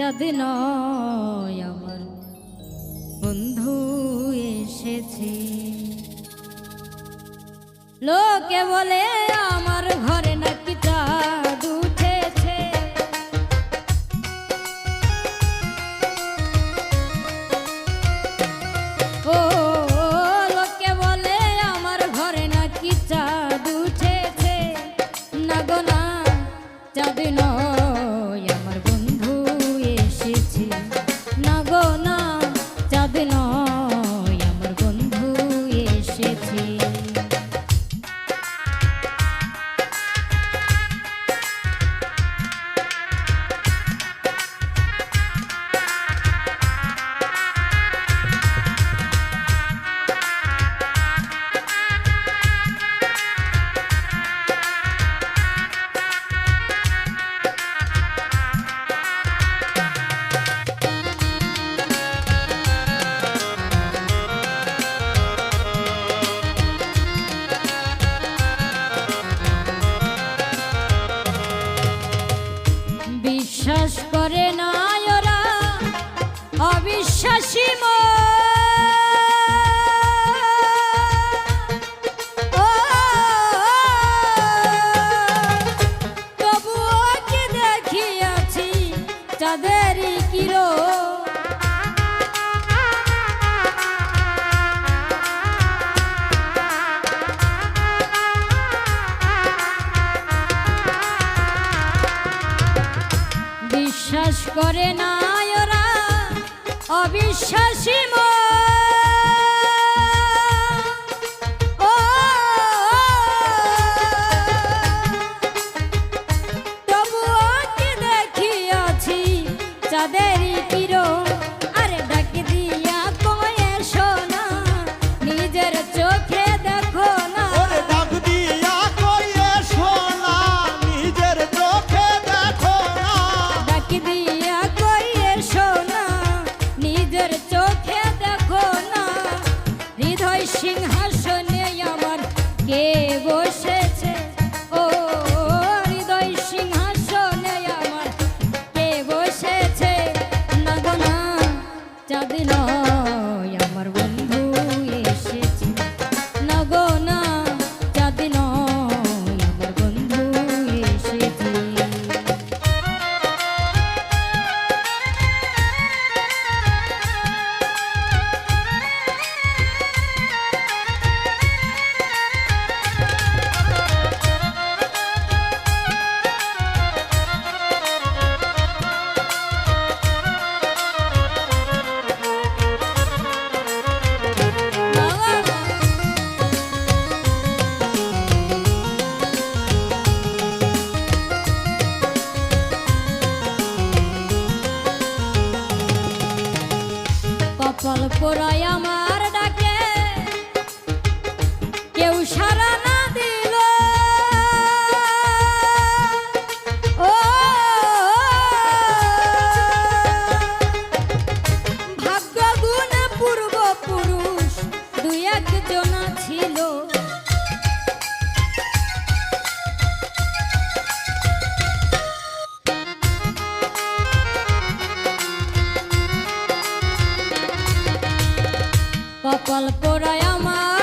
সাজাদ নয় আমার বন্ধু এসেছে। লোকে বলে আমার ঘরে নাকি চায় বিশ্বাস করে না ওরা। অবিশ্বাসী মন। গল্প রয় আমার কপাল পোড়ায় আমার।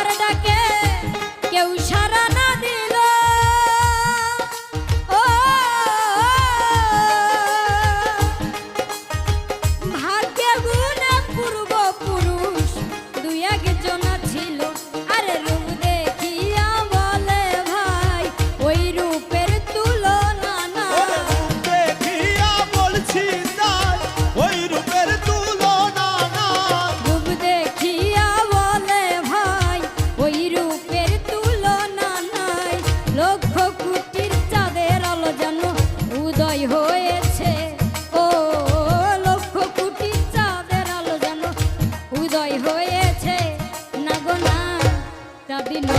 দিল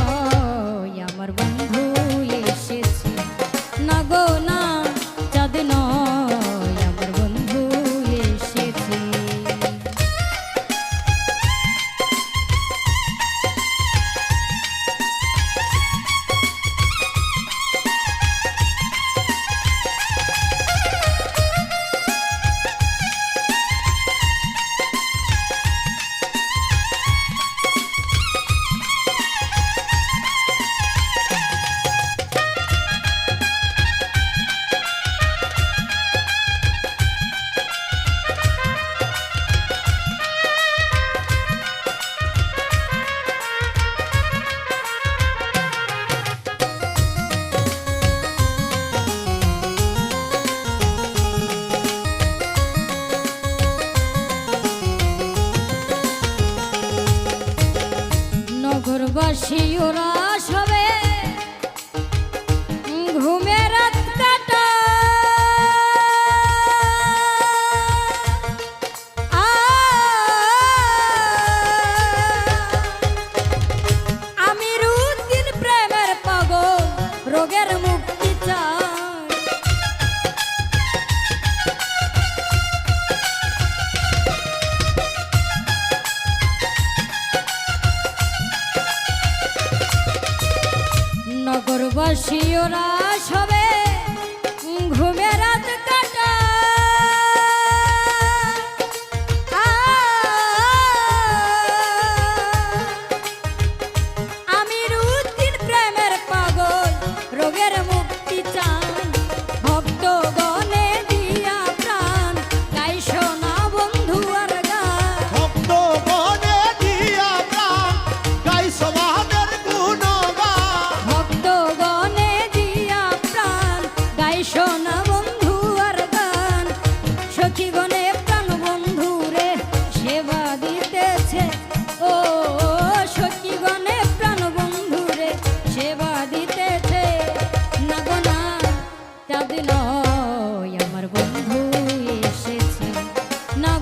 আমার বন্ধু। you're Chiyora.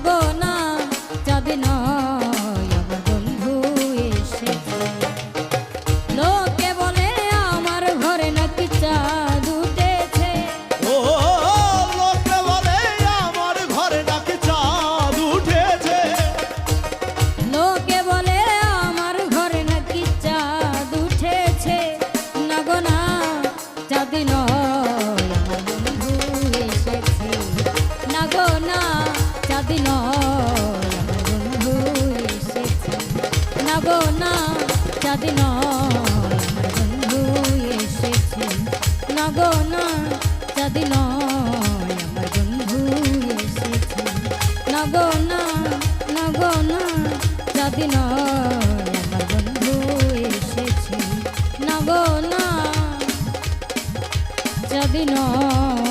bona গো না, চাঁদ নয় আমার বন্ধু এসেছে। না গো না, চাঁদ নয়, আমার বন্ধু এসেছে। না গো না না গো না, চাঁদ নয়, আমার বন্ধু এসেছে। না গো না, চাঁদ নয়।